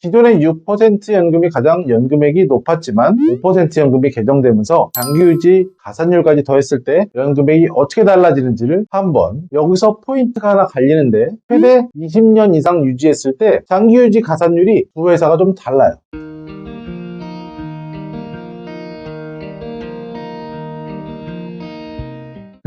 기존의 6% 연금이 가장 연금액이 높았지만 5% 연금이 개정되면서 장기유지 가산율까지 더했을 때 연금액이 어떻게 달라지는지를 한번 여기서 포인트가 하나 갈리는데 최대 20년 이상 유지했을 때 장기유지 가산율이 두 회사가 좀 달라요.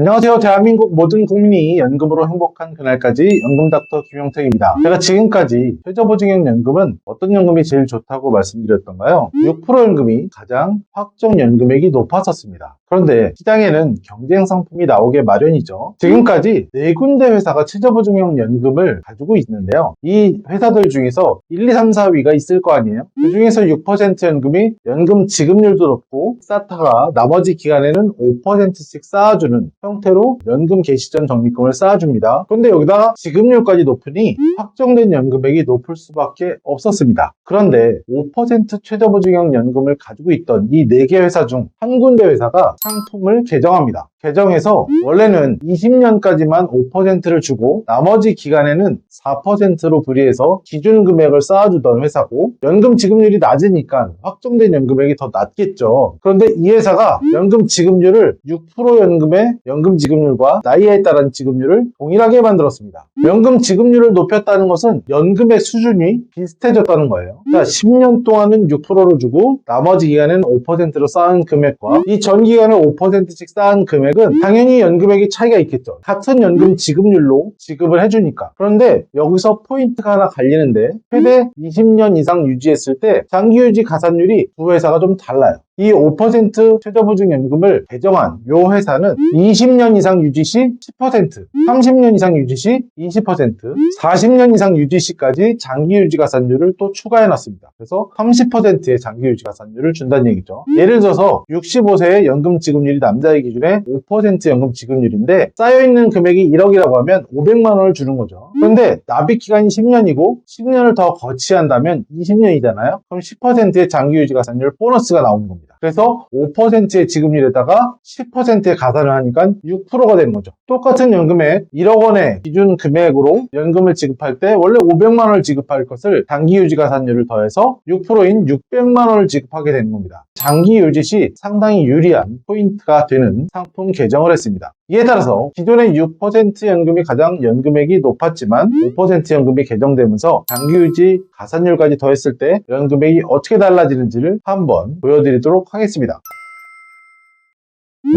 안녕하세요. 대한민국 모든 국민이 연금으로 행복한 그날까지 연금닥터 김용택입니다. 제가 지금까지 최저보증형 연금은 어떤 연금이 제일 좋다고 말씀드렸던가요? 6% 연금이 가장 확정 연금액이 높았었습니다. 그런데 시장에는 경쟁 상품이 나오게 마련이죠. 지금까지 네 군데 회사가 최저보증형 연금을 가지고 있는데요. 이 회사들 중에서 1, 2, 3, 4위가 있을 거 아니에요? 그 중에서 6% 연금이 연금 지급률도 높고 쌓다가 나머지 기간에는 5%씩 쌓아주는 형태로 연금 개시 전 적립금을 쌓아줍니다. 그런데 여기다 지급률까지 높으니 확정된 연금액이 높을 수밖에 없었습니다. 그런데 5% 최저보증형 연금을 가지고 있던 이 4개 회사 중 한 군데 회사가 상품을 개정합니다. 개정해서 원래는 20년까지만 5%를 주고 나머지 기간에는 4%로 불이해서 기준 금액을 쌓아주던 회사고 연금 지급률이 낮으니까 확정된 연금액이 더 낮겠죠. 그런데 이 회사가 연금 지급률을 6% 연금의 연금 지급률과 나이에 따른 지급률을 동일하게 만들었습니다. 연금 지급률을 높였다는 것은 연금의 수준이 비슷해졌다는 거예요. 자, 10년 동안은 6%로 주고 나머지 기간에는 5%로 쌓은 금액과 이 전 기간을 5%씩 쌓은 금액 은 당연히 연금액이 차이가 있겠죠. 같은 연금 지급률로 지급을 해주니까. 그런데 여기서 포인트가 하나 갈리는데 최대 20년 이상 유지했을 때 장기 유지 가산율이 두 회사가 좀 달라요. 이 5% 최저보증연금을 개정한 이 회사는 20년 이상 유지 시 10%, 30년 이상 유지 시 20%, 40년 이상 유지 시까지 장기 유지 가산율을 또 추가해 놨습니다. 그래서 30%의 장기 유지 가산율을 준다는 얘기죠. 예를 들어서 65세의 연금 지급률이 남자의 기준에 5% 연금 지급률인데 쌓여있는 금액이 1억이라고 하면 500만 원을 주는 거죠. 그런데 납입 기간이 10년이고 10년을 더 거치한다면 20년이잖아요. 그럼 10%의 장기 유지 가산율 보너스가 나오는 겁니다. 그래서 5%의 지급률에다가 10%의 가산을 하니까 6%가 되는 거죠. 똑같은 연금액 1억 원의 기준 금액으로 연금을 지급할 때 원래 500만 원을 지급할 것을 장기 유지 가산율을 더해서 6%인 600만 원을 지급하게 되는 겁니다. 장기 유지 시 상당히 유리한 포인트가 되는 상품 개정을 했습니다. 이에 따라서 기존의 6% 연금이 가장 연금액이 높았지만 5% 연금이 개정되면서 장기 유지 가산율까지 더했을 때 연금액이 어떻게 달라지는지를 한번 보여드리도록 하겠습니다.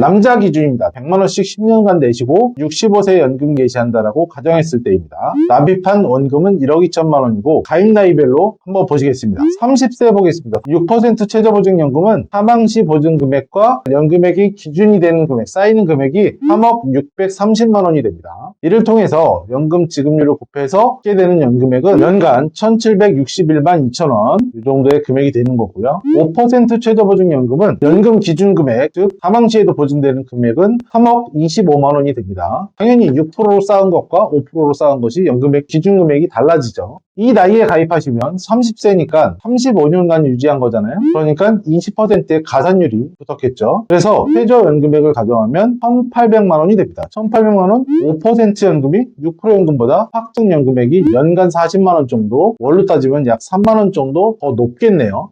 남자 기준입니다. 100만원씩 10년간 내시고 65세 연금 개시한다라고 가정했을 때입니다. 납입한 원금은 1억 2천만 원이고 가입 나이별로 한번 보시겠습니다. 30세 보겠습니다. 6% 최저보증연금은 사망 시 보증금액과 연금액이 기준이 되는 금액, 쌓이는 금액이 3억 630만 원이 됩니다. 이를 통해서 연금 지급률을 곱해서 얻게 되는 연금액은 연간 1761만 2천 원, 이 정도의 금액이 되는 거고요. 5% 최저보증연금은 연금 기준 금액, 즉 사망 시에도 보증 되는 금액은 3억 25만 원이 됩니다. 당연히 6%로 쌓은 것과 5%로 쌓은 것이 연금액 기준 금액이 달라지죠. 이 나이에 가입하시면 30세니까 35년간 유지한 거잖아요. 그러니까 20%의 가산율이 붙었겠죠. 그래서 최저 연금액을 가정하면 1,800만 원이 됩니다. 1,800만 원, 5% 연금이 6% 연금보다 확정 연금액이 연간 40만 원 정도, 월로 따지면 약 3만 원 정도 더 높겠네요.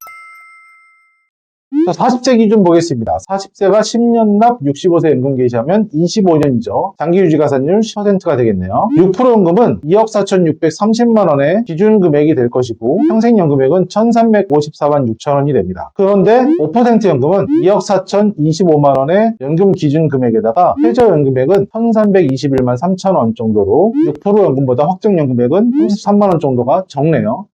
자, 40세 기준 보겠습니다. 40세가 10년 납 65세 연금 개시하면 25년이죠. 장기 유지 가산율 10%가 되겠네요. 6% 연금은 2억 4,630만 원의 기준 금액이 될 것이고 평생 연금액은 1,354만 6천 원이 됩니다. 그런데 5% 연금은 2억 4,025만 원의 연금 기준 금액에다가 최저 연금액은 1,321만 3천 원 정도로 6% 연금보다 확정 연금액은 33만 원 정도가 적네요.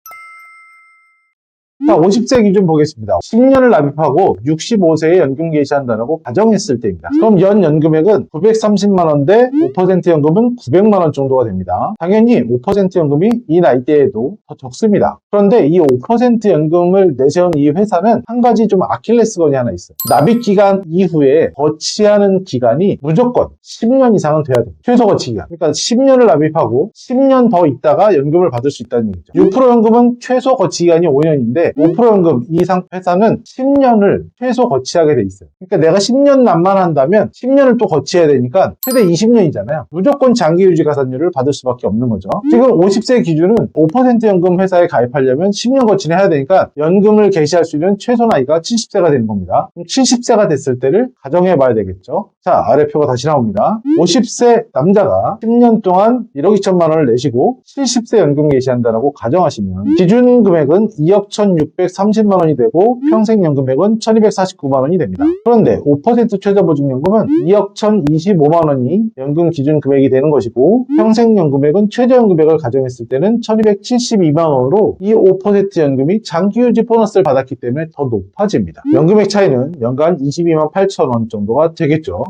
자, 50세 기준 보겠습니다. 10년을 납입하고 65세에 연금 개시한다라고 가정했을 때입니다. 그럼 연 연금액은 930만 원 대 5% 연금은 900만 원 정도가 됩니다. 당연히 5% 연금이 이 나이대에도 더 적습니다. 그런데 이 5% 연금을 내세운 이 회사는 한 가지 좀 아킬레스건이 하나 있어요. 납입 기간 이후에 거치하는 기간이 무조건 10년 이상은 돼야 됩니다. 최소 거치 기간. 그러니까 10년을 납입하고 10년 더 있다가 연금을 받을 수 있다는 얘기죠. 6% 연금은 최소 거치 기간이 5년인데 5% 연금 이상 회사는 10년을 최소 거치하게 돼 있어요. 그러니까 내가 10년 납만한다면 10년을 또 거치해야 되니까 최대 20년이잖아요. 무조건 장기 유지 가산율을 받을 수밖에 없는 거죠. 지금 50세 기준은 5% 연금 회사에 가입하려면 10년 거치를 해야 되니까 연금을 개시할 수 있는 최소 나이가 70세가 되는 겁니다. 그럼 70세가 됐을 때를 가정해 봐야 되겠죠. 자, 아래표가 다시 나옵니다. 50세 남자가 10년 동안 1억 2천만 원을 내시고 70세 연금 개시한다라고 가정하시면 기준 금액은 2억 1,630만 원이 되고 평생 연금액은 1,249만 원이 됩니다. 그런데 5% 최저보증연금은 2억 1,025만 원이 연금 기준 금액이 되는 것이고 평생 연금액은 최저연금액을 가정했을 때는 1,272만 원으로 이 5% 연금이 장기유지 보너스를 받았기 때문에 더 높아집니다. 연금액 차이는 연간 22만 8천 원 정도가 되겠죠.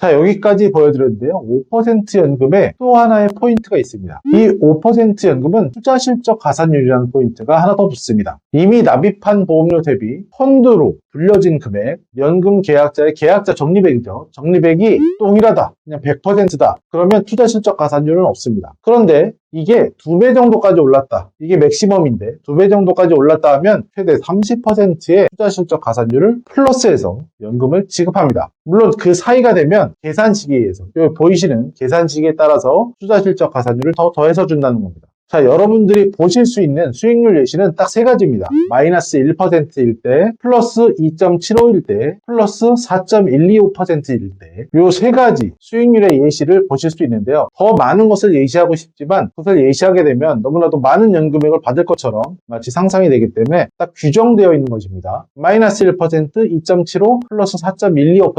자, 여기까지 보여드렸는데요. 5% 연금에 또 하나의 포인트가 있습니다. 이 5% 연금은 투자 실적 가산율이라는 포인트가 하나 더 붙습니다. 이미 납입한 보험료 대비 펀드로 불려진 금액, 연금 계약자의 계약자 적립액이죠. 적립액이 동일하다. 그냥 100%다. 그러면 투자 실적 가산율은 없습니다. 그런데 이게 두 배 정도까지 올랐다. 이게 맥시멈인데 두 배 정도까지 올랐다 하면 최대 30%의 투자 실적 가산율을 플러스해서 연금을 지급합니다. 물론 그 사이가 되면 계산시기에 의해서 여기 보이시는 계산시기에 따라서 투자 실적 가산율을 더 더해서 준다는 겁니다. 자, 여러분들이 보실 수 있는 수익률 예시는 딱 세 가지입니다. 마이너스 1%일 때, 플러스 2.75일 때, 플러스 4.125%일 때, 요 세 가지 수익률의 예시를 보실 수 있는데요. 더 많은 것을 예시하고 싶지만, 그것을 예시하게 되면 너무나도 많은 연금액을 받을 것처럼 마치 상상이 되기 때문에 딱 규정되어 있는 것입니다. 마이너스 1%, 2.75, 플러스 4.125%,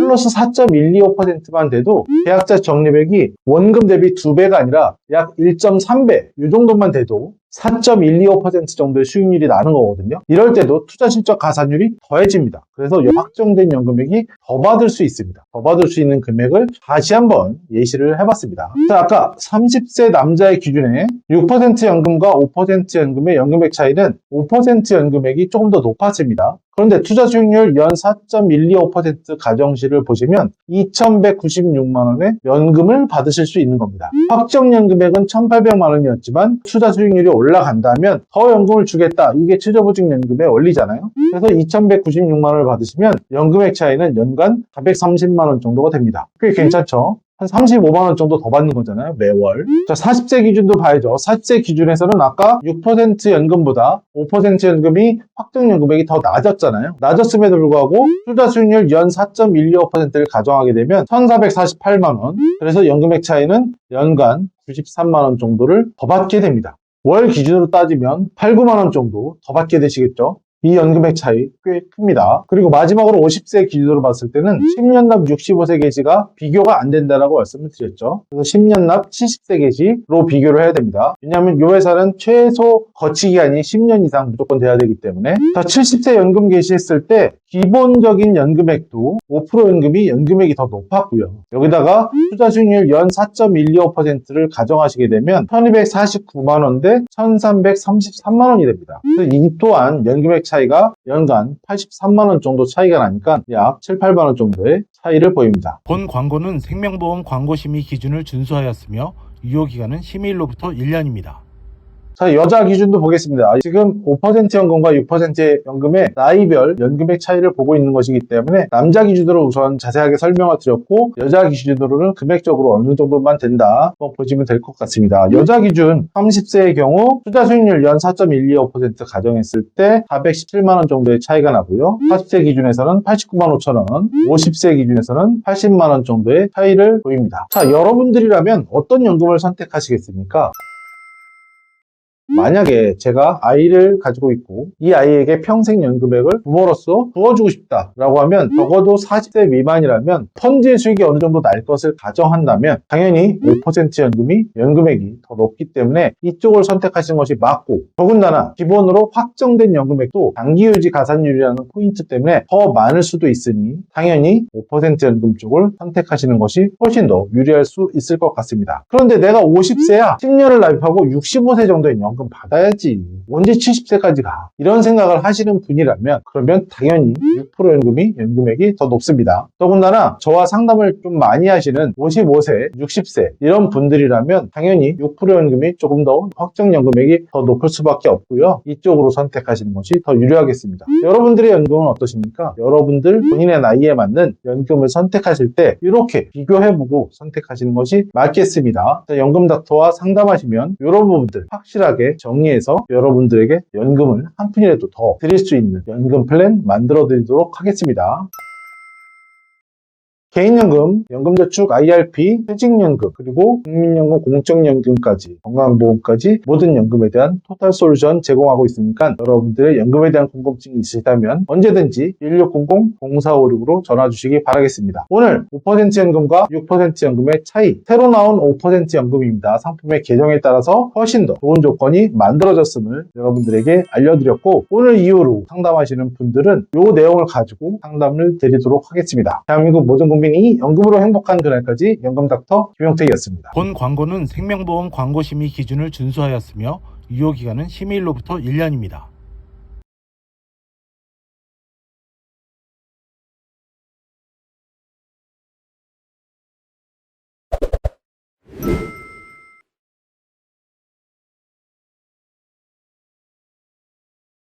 플러스 4.125%만 돼도 계약자 적립액이 원금 대비 2배가 아니라 약 1.3배 이 정도만 돼도 4.125% 정도의 수익률이 나는 거거든요. 이럴 때도 투자 실적 가산율이 더해집니다. 그래서 확정된 연금액이 더 받을 수 있습니다. 더 받을 수 있는 금액을 다시 한번 예시를 해봤습니다. 자, 아까 30세 남자의 기준에 6% 연금과 5% 연금의 연금액 차이는 5% 연금액이 조금 더 높아집니다. 그런데 투자 수익률 연 4.125% 가정시를 보시면 2,196만 원의 연금을 받으실 수 있는 겁니다. 확정 연금액은 1,800만 원이었지만 투자 수익률이 올라간다면 더 연금을 주겠다. 이게 최저보증 연금의 원리잖아요. 그래서 2,196만 원을 받으시면 연금액 차이는 연간 430만 원 정도가 됩니다. 꽤 괜찮죠? 한 35만 원 정도 더 받는 거잖아요, 매월. 자, 40세 기준도 봐야죠. 40세 기준에서는 아까 6% 연금보다 5% 연금이 확정 연금액이 더 낮았잖아요. 낮았음에도 불구하고 투자 수익률 연 4.125%를 가정하게 되면 1,448만 원. 그래서 연금액 차이는 연간 93만 원 정도를 더 받게 됩니다. 월 기준으로 따지면 8, 9만 원 정도 더 받게 되시겠죠. 이 연금액 차이 꽤 큽니다. 그리고 마지막으로 50세 기준으로 봤을 때는 10년 납 65세 개시가 비교가 안 된다라고 말씀을 드렸죠. 그래서 10년 납 70세 개시로 비교를 해야 됩니다. 왜냐하면 이 회사는 최소 거치 기간이 10년 이상 무조건 돼야 되기 때문에 자 70세 연금 개시했을 때 기본적인 연금액도 5% 연금이 연금액이 더 높았고요. 여기다가 투자 수익률 연 4.125%를 가정하시게 되면 1249만 원 대 1333만 원이 됩니다. 그래서 이 또한 연금액 차이 가 연간 83만 원 정도 차이가 나니까 약 7, 8만 원 정도의 차이를 보입니다. 본 광고는 생명보험 광고심의 기준을 준수하였으며 유효기간은 심의일로부터 1년입니다. 자, 여자 기준도 보겠습니다. 지금 5% 연금과 6%의 연금의 나이별 연금액 차이를 보고 있는 것이기 때문에 남자 기준으로 우선 자세하게 설명을 드렸고 여자 기준으로는 금액적으로 어느 정도만 된다 뭐 보시면 될 것 같습니다. 여자 기준 30세의 경우 투자 수익률 연 4.125% 가정했을 때 417만 원 정도의 차이가 나고요. 40세 기준에서는 89만 5천 원, 50세 기준에서는 80만 원 정도의 차이를 보입니다. 자, 여러분들이라면 어떤 연금을 선택하시겠습니까? 만약에 제가 아이를 가지고 있고 이 아이에게 평생 연금액을 부모로서 부어주고 싶다라고 하면 적어도 40세 미만이라면 펀드의 수익이 어느 정도 날 것을 가정한다면 당연히 5% 연금이 연금액이 더 높기 때문에 이쪽을 선택하시는 것이 맞고 더군다나 기본으로 확정된 연금액도 장기 유지 가산율이라는 포인트 때문에 더 많을 수도 있으니 당연히 5% 연금 쪽을 선택하시는 것이 훨씬 더 유리할 수 있을 것 같습니다. 그런데 내가 50세야 10년을 납입하고 65세 정도의 연금 연금 받아야지. 언제 70세까지 가? 이런 생각을 하시는 분이라면 그러면 당연히 6% 연금이 연금액이 더 높습니다. 더군다나 저와 상담을 좀 많이 하시는 55세, 60세 이런 분들이라면 당연히 6% 연금이 조금 더 확정 연금액이 더 높을 수밖에 없고요. 이쪽으로 선택하시는 것이 더 유리하겠습니다. 여러분들의 연금은 어떠십니까? 여러분들 본인의 나이에 맞는 연금을 선택하실 때 이렇게 비교해보고 선택하시는 것이 맞겠습니다. 자, 연금 닥터와 상담하시면 이런 부분들 확실하게 정리해서 여러분들에게 연금을 한 푼이라도 더 드릴 수 있는 연금 플랜 만들어 드리도록 하겠습니다. 개인연금, 연금저축, IRP, 퇴직연금, 그리고 국민연금, 공적연금까지, 건강보험까지 모든 연금에 대한 토탈 솔루션 제공하고 있으니까 여러분들의 연금에 대한 궁금증이 있으시다면 언제든지 1600-0456으로 전화 주시기 바라겠습니다. 오늘 5% 연금과 6% 연금의 차이, 새로 나온 5% 연금입니다. 상품의 개정에 따라서 훨씬 더 좋은 조건이 만들어졌음을 여러분들에게 알려드렸고 오늘 이후로 상담하시는 분들은 이 내용을 가지고 상담을 드리도록 하겠습니다. 대한민국 모든 국민 이 연금으로 행복한 그날까지 연금닥터 김용택이었습니다. 본 광고는 생명보험 광고심의 기준을 준수하였으며 유효기간은 심의일로부터 1년입니다.